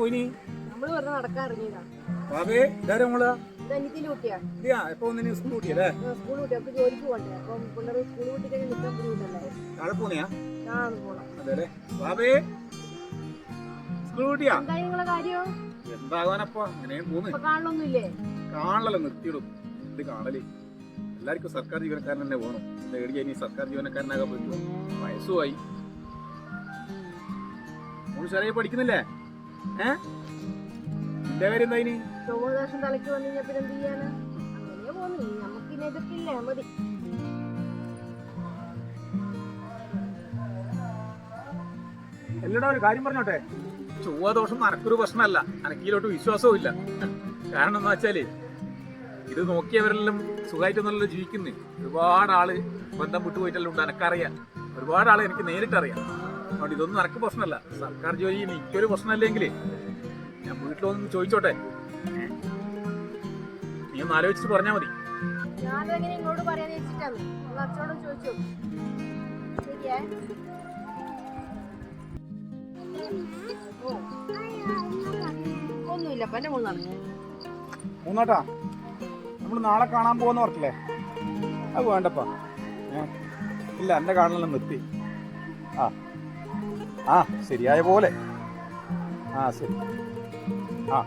പോയിനി? നമ്മൾ വെറുതെ നടക്കാൻ ഇറങ്ങിയതാ. ബാബേ ഇതാരും കുട്ടിയാ എപ്പോ സ്കൂൾ കൂട്ടിയല്ലേ സ്കൂൾ കുട്ടി അവർക്ക് ജോലിക്ക് പോകണ്ടേ? അപ്പം പിള്ളേർ സ്കൂൾ കുട്ടി കഴിഞ്ഞ് നിൽക്കാൻ ബുദ്ധിമുട്ടല്ലേ? താഴെ പോന്നെയാ ഞാൻ പോണം. അതെ ബാബേ സ്കൂൾ കൂട്ടിയാ എന്താ നിങ്ങളെ കാര്യം? എന്താകാനപ്പാ? അങ്ങനെ പോന്ന്. ഇപ്പൊ കാണലൊന്നുമില്ലേ? കാണലല്ലോ നിർത്തിയിടും. ഇത് കാണലേ. എല്ലാവർക്കും സർക്കാർ ജീവനക്കാരൻ തന്നെ വേണം തേടിയ ഇനി സർക്കാർ ജീവനക്കാരനാകാൻ പറ്റുമോ? വയസ്സുമായി. മൂന്ന് ശരിയായി പഠിക്കുന്നില്ലേ? കാര്യം എന്താ ഇനി? ചൊവ്വദോഷം തലയ്ക്ക് വന്നു കഴിഞ്ഞാൽ പിന്നെ എന്ത് ചെയ്യാനാ? അങ്ങനെ പോന്നു നമുക്ക് ഇനി എതിർക്കില്ലേ മതി. എല്ലാടോ ഒരു കാര്യം പറഞ്ഞോട്ടെ? ചൊവ്വാദോഷം അനക്കൊരു പ്രശ്നമല്ല. അനക്കിയിലോട്ട് വിശ്വാസവും ഇല്ല. കാരണം എന്താ വെച്ചാൽ ഇത് നോക്കിയവരെല്ലാം സുഖമായിട്ടൊന്നല്ലോ ജീവിക്കുന്നേ. ഒരുപാട് ആൾ ബന്ധം വിട്ടുപോയിട്ടെല്ലാം ഉണ്ട് എനക്കറിയാം ഒരുപാട് ആൾ എനിക്ക് നേരിട്ട് അറിയാം അതുകൊണ്ട് ഇതൊന്നും നടക്ക് പ്രശ്നമല്ല. സർക്കാർ ജോലി എനിക്കൊരു പ്രശ്നമല്ലെങ്കിൽ ഞാൻ വീട്ടിലൊന്നും ചോദിച്ചോട്ടെ? നീ ഒന്ന് ആലോചിച്ചിട്ട് പറഞ്ഞാൽ മതി. ഞാനും എങ്ങനെ ഇങ്ങോട്ട് പറയാൻ വെച്ചിട്ടാണ് നിങ്ങൾ അച്ഛനോടും ചോദിച്ചു? ശരിയേ? ഒന്നുമില്ല മൂന്നാട്ടാ നമ്മൾ നാളെ കാണാൻ പോകുന്ന പറഞ്ഞില്ലേ അത് വേണ്ടപ്പാ. ഇല്ല എന്റെ കാണലെല്ലാം നിർത്തി. ആ ആ ശരിയായ പോലെ. ആ ശരി. ആ.